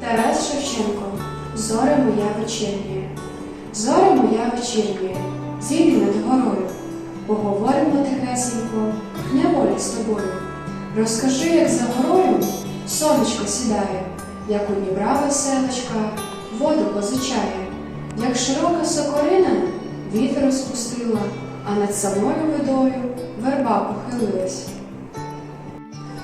Тарас Шевченко, зоре моя вечірнє. Зоре моя вечірнє, зійди над горою. Поговоримо тихесенько, неволі з тобою. Розкажи, як за горою сонечко сідає, як у Днібра веселочка воду позичає, як широка сокорина вітер розпустила, а над самою водою верба похилилась.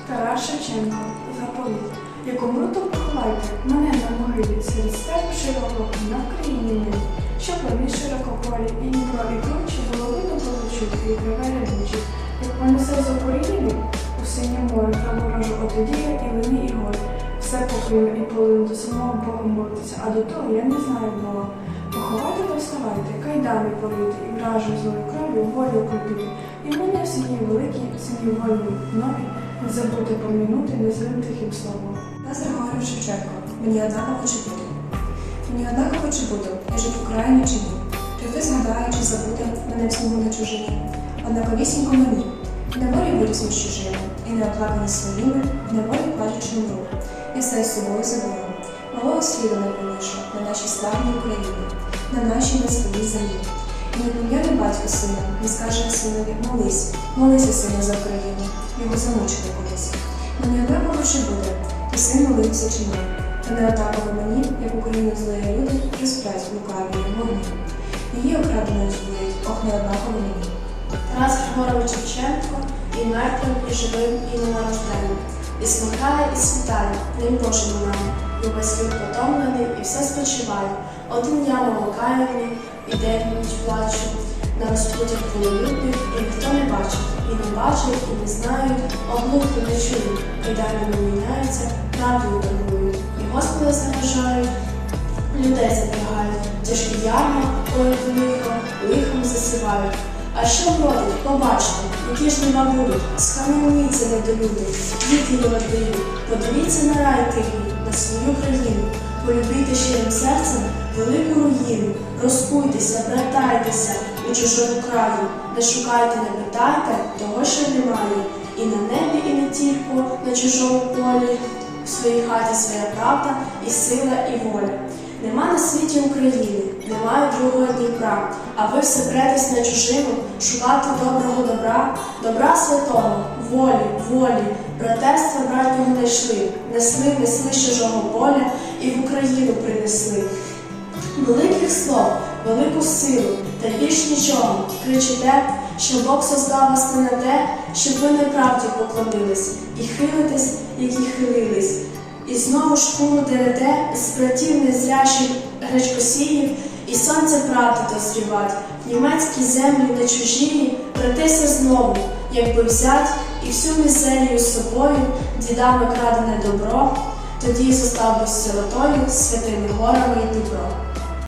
Тарас Шевченко, заповіт. Як умру, то поховайте мене на могилі серед степ широкого на Вкраїні милі, що плани широкополі, і Дніпро, і кручі, було видно получити, і триве рядучі. Як понесе з Україні, у синє море проморожу отодія і лини, і гори. Все покрив і полину до самого Бога молитися, а до того я не знаю Бога. Поховайте та вставайте, кайдани полити, і вражу злою кров'ю волю окропити. І мене в сім'ї великій, в сім'ї вольній, новій, не забудьте помінути незлим тихим словом. Тарас Григорів Шевченко. Мені однаково чи буду. Мені однаково чи буду, я жив в Україні чи ні. Чи хтось згадає, чи забуде мене в снігу на чужині. Однаковісінько мені. В неволі виріс між чужими, і не оплакані своїми, в неволі плачучи мру. Я з собою забула. Малого сліду не полишу на нашій славній Україні, на нашій на своїй землі. І не пом'яне батько сина, не скаже синові, молись, молися, сину, за Україну, його замучили колись. Мені однаково чи буде, ти син молився чи ні. Та не однаково мені, як Україну злої люди, розплять лукаві вогні. Її окраденою збудуть, ох, не однаково мені. Тарас Григорович Шевченко і мертвим, і живим, і ненарожденним. І смикає, і світає, ним нам. І весь люд потомлений, і все спочиває. Один я молокаєвні, і день плачу. На розпутях вололюбів, і ніхто не бачить, і не бачить, і не знають, оглухли не чують, і далі не міняються, правдою торгують. І Господа зневажають, людей запрягають, тяжкі ярма, коли лихо, лихом засівають. А що вродить, побачите, які ж нема будуть, схаменіться недолюди, діти не подивіться на рай тихий, на свою країну, полюбійте щирим серцем велику руїну, розкуйтеся, братайтеся у чужому краю, не шукайте, не питайте того, що немає, і на небі, і не тільки на чужому полі, в своїй хаті своя правда, і сила, і воля. Нема на світі України, немає другого Дніпра, а ви все претесь на чужину, шукати доброго добра, добра святого, волі, волі, братерства братнього не йшли, несли, несли чужого поля і в Україну принесли. Великих слов, велику силу, та більш нічого. Кричите, що Бог создав вас не на те, щоб ви неправді поклонились, і хилитесь, як і хилились. І знову шкуру дерете з братів незрячих гречкосіїв, і сонце правди дозрівать, в німецькій землі не чужії, братися знову, якби взять і всю мізерію собою, дідами крадене добро, тоді зостав би сиротою святими горами і Дніпро.